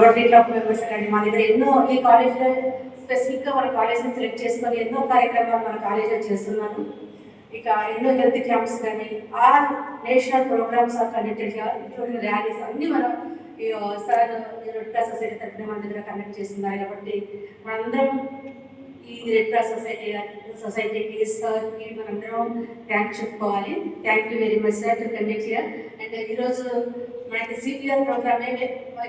Rotary club members కానీ మా దగ్గర ఎన్నో ఈ కాలేజ్లో స్పెసిఫిక్గా మన కాలేజ్ని సెలెక్ట్ చేసుకొని ఎన్నో కార్యక్రమాలు మన కాలేజ్లో చేస్తున్నాను ఇక ఎన్నో హెల్త్ క్యాంప్స్ కానీ all national programmes are conducted including rallies అన్ని మనం ఈ, సార్ రెడ్ క్రాస్ సొసైటీ తరఫున మన దగ్గర కండక్ట్ చేస్తున్నారు. కాబట్టి మనందరం ఈ రెడ్ క్రాస్ సొసైటీ సొసైటీకి సార్కి మనందరం థ్యాంక్ చెప్పుకోవాలి. Thank you very much sir to conduct here and ఈరోజు మనకి CPR programme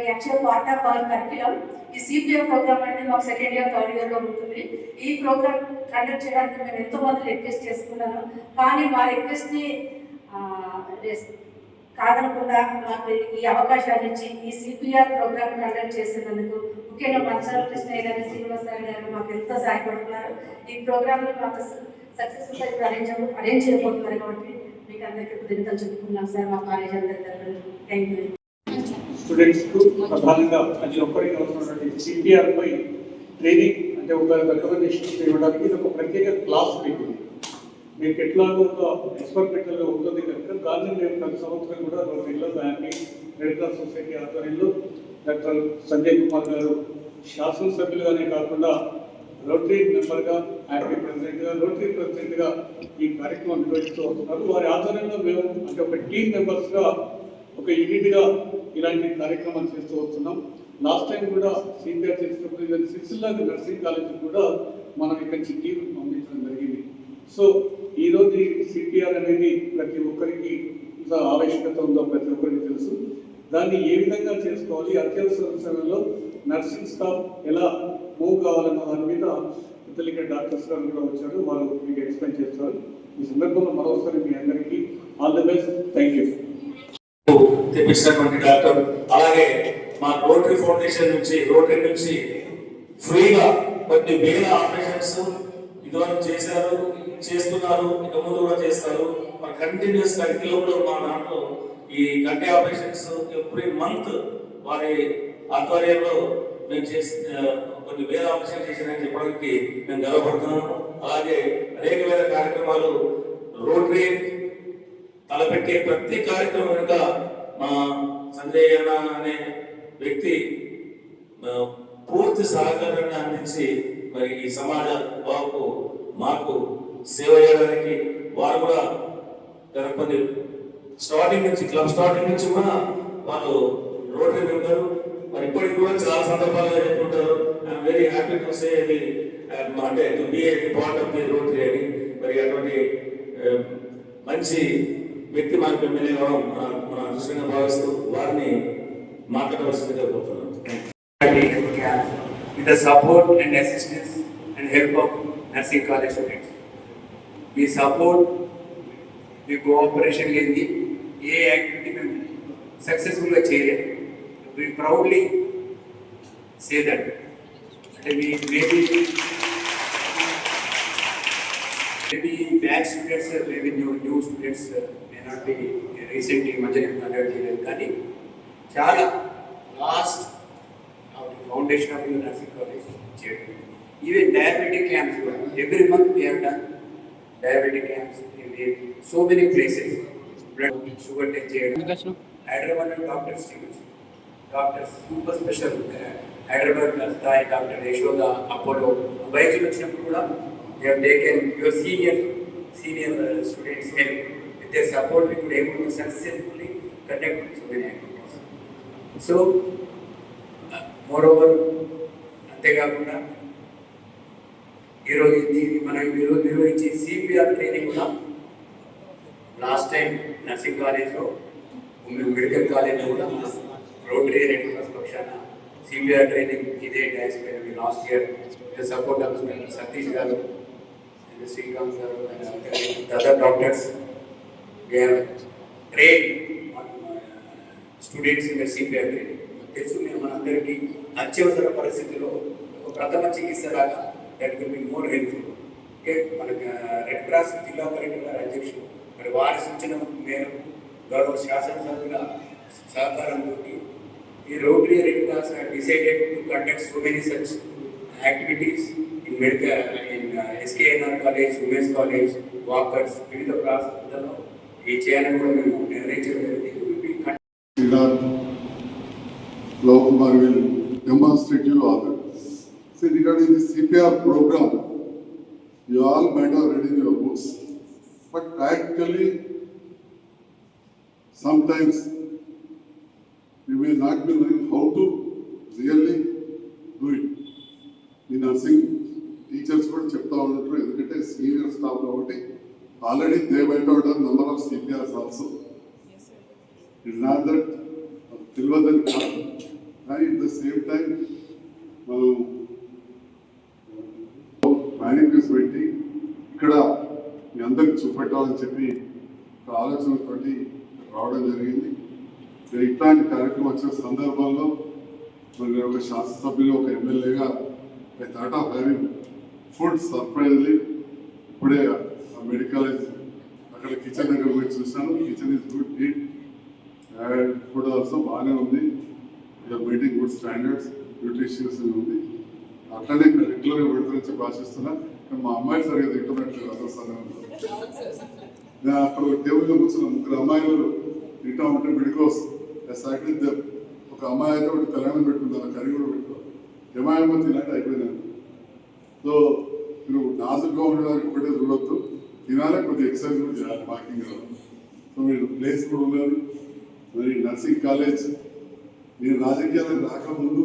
actual part of our curriculum ఈ సిపిఆర్ ప్రోగ్రామ్ అనేది మాకు సెకండ్ ఇయర్ థర్డ్ ఇయర్లో ఉంటుంది. ఈ ప్రోగ్రామ్ కండక్ట్ చేయడానికి మేము ఎంతో మంది రిక్వెస్ట్ చేసుకున్నాను కానీ మా రిక్వెస్ట్ని కాదనకుండా మాకు ఈ అవకాశాన్ని ఇచ్చి ఈ సిపిఆర్ ప్రోగ్రామ్ కండక్ట్ చేసినందుకు ముఖ్యంగా మంచాల కృష్ణయ్య గారు శ్రీనివాస్ గారు మాకు ఎంతో సహాయపడుతున్నారు. ఈ ప్రోగ్రామ్ మాకు సక్సెస్ఫుల్ ఇప్పుడు అరేంజ్ అరేంజ్ చేయబోతున్నారు కాబట్టి మీకు అందరికీ కృతజ్ఞతలు చెప్పుకున్నాం సార్ మా కాలేజ్ అందరి తరఫున థ్యాంక్ యూ స్టూడెంట్స్కు ప్రధానంగా ప్రతి ఒక్కరికి అవసరమైనటువంటి సిపిఆర్ పై ట్రైనింగ్ అంటే ఒక రికమెండేషన్ ఇవ్వడానికి ఇది ఒక ప్రత్యేక క్లాస్ మీకు మీకు ఎట్లాగో ఒక ఎక్స్పెరిమెంటల్గా ఉంటుంది కనుక దాన్ని మేము ప్రతి సంవత్సరం కూడా రోటరీలో దాన్ని రెడ్ క్రాస్ సొసైటీ ఆధ్వర్యంలో డాక్టర్ సంజయ్ కుమార్ గారు శాసనసభ్యులుగానే కాకుండా రోటరీ మెంబర్గా యాక్టివ్ ప్రెసిడెంట్గా రోటరీ ప్రెసిడెంట్గా ఈ కార్యక్రమం నిర్వహిస్తూ వస్తున్నారు. వారి ఆధ్వర్యంలో మేము అంటే ఒక టీం మెంబర్స్గా ఒక యూనిట్గా ఇలాంటి కార్యక్రమాలు చేస్తూ వస్తున్నాం. లాస్ట్ టైం కూడా సీనియర్ చేసినప్పుడు ఈవెన్ సిరిసిల్ల నర్సింగ్ కాలేజ్ కూడా మనం ఇక్కడి నుంచి టీం పంపించడం జరిగింది. సో ఈరోజు సిపిఆర్ అనేది ప్రతి ఒక్కరికి ఆవశ్యకత ఉందో ప్రతి ఒక్కరికి తెలుసు. దాన్ని ఏ విధంగా చేసుకోవాలి? అత్యవసర సమయంలో నర్సింగ్ స్టాఫ్ ఎలా మూవ్ కావాలన్న దాని మీద ఇతలిక డాక్టర్స్ గారు కూడా వచ్చారు. వాళ్ళు మీకు ఎక్స్ప్లెయిన్ చేస్తారు. ఈ సందర్భంలో మరోసారి మీ అందరికీ all the best. Thank you తెప్పించినటువంటి doctor అలాగే మా రోటరీ ఫౌండేషన్ నుంచి రోటరీ నుంచి ఫ్రీగా కొన్ని వేల ఆపరేషన్స్ ఇదివరకు చేశారు చేస్తున్నారు ఇక ముందు కూడా చేస్తారు. మరి కంటిన్యూస్ కరిక్యులంలో మా దాంట్లో ఈ కంటి ఆపరేషన్స్ ఎవ్రీ మంత్ వారి ఆధ్వర్యంలో మేము చేసి కొన్ని వేల ఆపరేషన్ చేశారని చెప్పడానికి మేము గర్వపడుతున్నాము. అలాగే అనేక వేల కార్యక్రమాలు రోటరీ తలపెట్టే ప్రతి కార్యక్రమం వెనుక మా సంజయ్ అన్న అనే వ్యక్తి పూర్తి సహకారాన్ని అందించి మరి ఈ సమాజ బాబుకు మాకు సేవ చేయడానికి వారు కూడా గత కొన్ని స్టార్టింగ్ నుంచి క్లబ్ స్టార్టింగ్ నుంచి కూడా వాళ్ళు రోటరీ మెంబర్ మరి ఇప్పటికి కూడా చాలా సందర్భాలుగా చెప్పుకుంటారు I'm very happy to say అది అంటే to be part of the Rotary అని. మరి అటువంటి మంచి వ్యక్తి మనకు ఎమ్మెల్యే కావడం మన అదృష్టంగా భావిస్తూ వారిని మాట్లాడవలసిందిగా కోరుతున్నాం with the support and assistance and help of nursing college students. మీ సపోర్ట్ మీ కోఆపరేషన్ లేనిది ఏ యాక్టివిటీ మేము సక్సెస్ఫుల్గా చేయలేదు వీ ప్రౌడ్లీ సే దట్ అంటే మీ maybe maybe batch students maybe new new students not be recent ఈ మధ్య కండక్ట్ చేయలేదు కానీ చాలా last foundation of nursing college చేయడం ఈవెన్ డయాబెటిక్ క్యాంప్స్ కూడా every month we have done diabetic camps so many places blood sugar test చేయడం. Hyderabad doctors doctors super special Hyderabad స్థాయి doctor Yashoda Apollo వైద్యులు వచ్చినప్పుడు కూడా they have taken your senior senior students help with support, support we could able to successfully conduct so many so అంతేకాకుండా ఈరోజు మనం ఈరోజు నిర్వహించే సిపిఆర్ ట్రైనింగ్ కూడా లాస్ట్ టైం నర్సింగ్ కాలేజ్లో మెడికల్ కాలేజ్లో కూడా రోటరీ రెడ్ క్రాస్ పక్షాన సిపిఆర్ ట్రైనింగ్ ఇదే డ్యాన్స్ పైన last year support of Satish గారు శ్రీకాంత్ గారు and other doctors they are train students in CPR training తెలుసు మేము మనందరికీ అత్యవసర పరిస్థితిలో ఒక ప్రథమ చికిత్స లాగా that will be more helpful okay మనకి uh, రెడ్ క్రాస్ జిల్లా కలెక్టర్ గారి అధ్యక్షులు మరి వారి సూచన మేరకు గౌరవ శాసనసభ్యుల సహకారంతో ఈ Rotary Red Cross decided to conduct so many such activities in medical in SKNR college women's college walkers వివిధ ప్రాంతాల్లో ఈ చేయాలని కూడా మేము నిర్ణయించడం జరిగింది We will be Siddharth Lav Kumar will demonstrative order. See, regarding the CPR program, you all might have read in your books, but practically, sometimes we may not be knowing how to really do it. ఈ nursing teachers కూడా చెప్తా ఉన్నట్టు ఎందుకంటే senior staff కాబట్టి already they బయట ఉంటారు number of CPRs also it not that తెలియదని కాదు కానీ ఇట్ ద సేమ్ టైం మనం మేనిఫెస్ పెట్టి ఇక్కడ మీ అందరికి చూపెట్టాలని చెప్పి ఒక ఆలోచనతోటి రావడం జరిగింది. ఇట్లాంటి కార్యక్రమం వచ్చిన సందర్భంలో మరి నేను ఒక శాసనసభ్యులు ఒక ఎమ్మెల్యేగా I thought of having food surprisingly ఇప్పుడే మెడికల్ అక్కడ కిచెన్ దగ్గర పోయి చూసాను kitchen is good neat and food also బాగానే ఉంది. You're meeting good standards nutritious ఉంది. అట్లనే రెగ్యులర్గా పెడతారని భాషిస్తున్నా. మా అమ్మాయి సరిగా తింటున్నట్టు అసలు నేను అక్కడ ఒక టేబుల్ కూర్చున్న. ముగ్గురు అమ్మాయిలు తింటా ఉంటే మెడికోస్ సాటిల్ ఒక అమ్మాయి అయితే ఒకటి కళ్యాణం పెట్టుకుంటాను కర్రీ కూడా పెట్టుకో. జమాయమ్మ తినట్టు అయిపోయినాను సో మీరు నాజుగా ఉండడానికి ఒకటే చూడొద్దు. ఇవాళ కొద్దిగా ఎక్సర్సైజ్ కూడా చేయాలి వాకింగ్ సో మీరు ప్లేస్ కూడా ఉన్నారు. మరి నర్సింగ్ కాలేజ్ నేను రాజకీయాలకు రాకముందు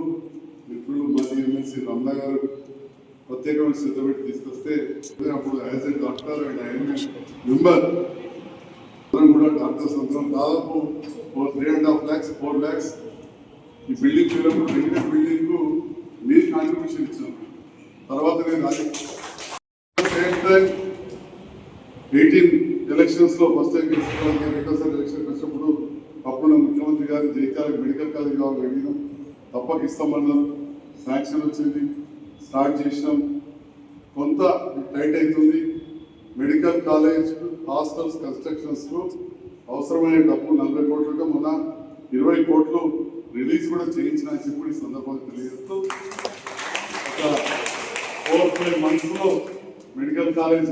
ఇప్పుడు మాది ఎమ్మెల్సీ రమణ గారు ప్రత్యేకమైన శ్రద్ధ పెట్టి తీసుకొస్తే అప్పుడు as a doctor and I'm member అందరం కూడా డాక్టర్స్ అందరం దాదాపు four three and half lakhs four lakhs ఈ బిల్డింగ్ చూడప్పుడు మిగిలిన బిల్డింగ్ మీరు కాంట్రిబ్యూషన్ ఇచ్చాను తర్వాత నేను ఎయిటీన్ ఎలక్షన్స్లో ఫస్ట్ టైం రెండోసారి ఎలక్షన్ వచ్చినప్పుడు అప్పుడు ముఖ్యమంత్రి గారు జైత్యాల మెడికల్ కాలేజ్ కావాలి అడిగినాం. తప్పక ఇస్తామన్నారు. శాంక్షన్ వచ్చింది. స్టార్ట్ చేసినాం. కొంత టైట్ అవుతుంది. మెడికల్ కాలేజ్ హాస్టల్స్ కన్స్ట్రక్షన్స్ అవసరమైన డబ్బు నలభై కోట్లుగా మొన్న ఇరవై కోట్లు రిలీజ్ కూడా చేయించిన అని చెప్పి ఈ సందర్భంగా తెలియజేస్తూ ఒక ఫోర్ ఫైవ్ మంత్స్లో మెడికల్ కాలేజ్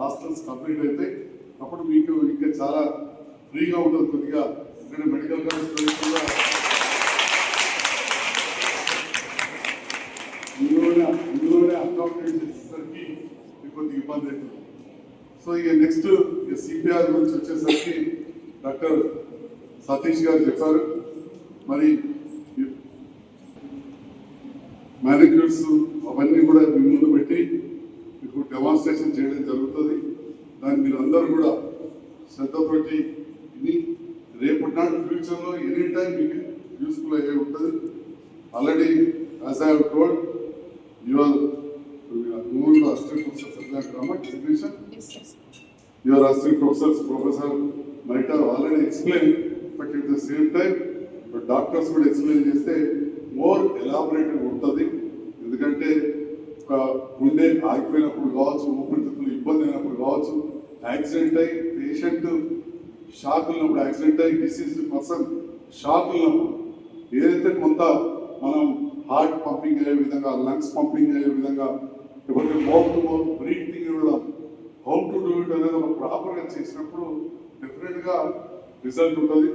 హాస్టల్స్ కంప్లీట్ అయితే అప్పుడు మీకు ఇంకా చాలా ఫ్రీగా ఉంటుంది కొద్దిగా. ఇక్కడ మెడికల్ కాలేజ్ కూడా ఇందులోనే ఇందులోనే అకౌంటెంట్ చేసేసరికి కొద్దిగా ఇబ్బంది అవుతుంది. సో ఇక నెక్స్ట్ సిపిఆర్ గురించి వచ్చేసరికి డాక్టర్ సతీష్ గారు చెప్పారు. మరి మ్యానిక్యూర్స్ అవన్నీ కూడా డెమాన్స్ట్రేషన్ చేయడం జరుగుతుంది. దాన్ని మీరు అందరూ కూడా శ్రద్ధతోటి ఇది రేపటి నాడు ఫ్యూచర్లో ఎనీ టైం మీకు యూస్ఫుల్ అయ్యే ఉంటుంది. Already as I told you are మూడు assistant professor your assistant professors, Professor might have already explained, but at the same time, the doctors would explain చేస్తే మోర్ ఎలాబొరేటివ్ ఉంటుంది. ఎందుకంటే ఒక గుండె ఆగిపోయినప్పుడు కావచ్చు ఊపిరితిత్తులు ఇబ్బంది అయినప్పుడు కావచ్చు యాక్సిడెంట్ అయ్యి పేషెంట్ షాక్ ఉన్నప్పుడు యాక్సిడెంట్ అయ్యి డిసీజ్ పర్సన్ షాక్ ఉన్నప్పుడు ఏదైతే కొంత మనం హార్ట్ పంపింగ్ అయ్యే విధంగా లంగ్స్ పంపింగ్ అయ్యే విధంగా ఎవరికి మౌత్ టు మౌత్ బ్రీతింగ్ ఇవ్వడం హౌ టు డూ ఇట్ అనేది ఒక ప్రాపర్గా చేసినప్పుడు డెఫినెట్గా రిజల్ట్ ఉంటుంది.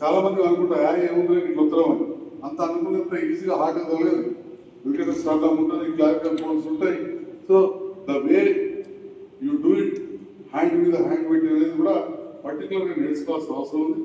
చాలా మంది అనుకుంటారు యా ఏముంది ఇట్లా ఉత్తరం అని. అంత అనుకున్నంత ఈజీగా హార్ట్ తగలేదు. ఎందుకంటే స్టార్ట్ ఉంటుంది క్లారిక్ కంపౌండ్స్ ఉంటాయి. So the way you do it hand మీద హ్యాండ్ పెట్టి అనేది కూడా పర్టికులర్గా నేర్చుకోవాల్సిన అవసరం ఉంది.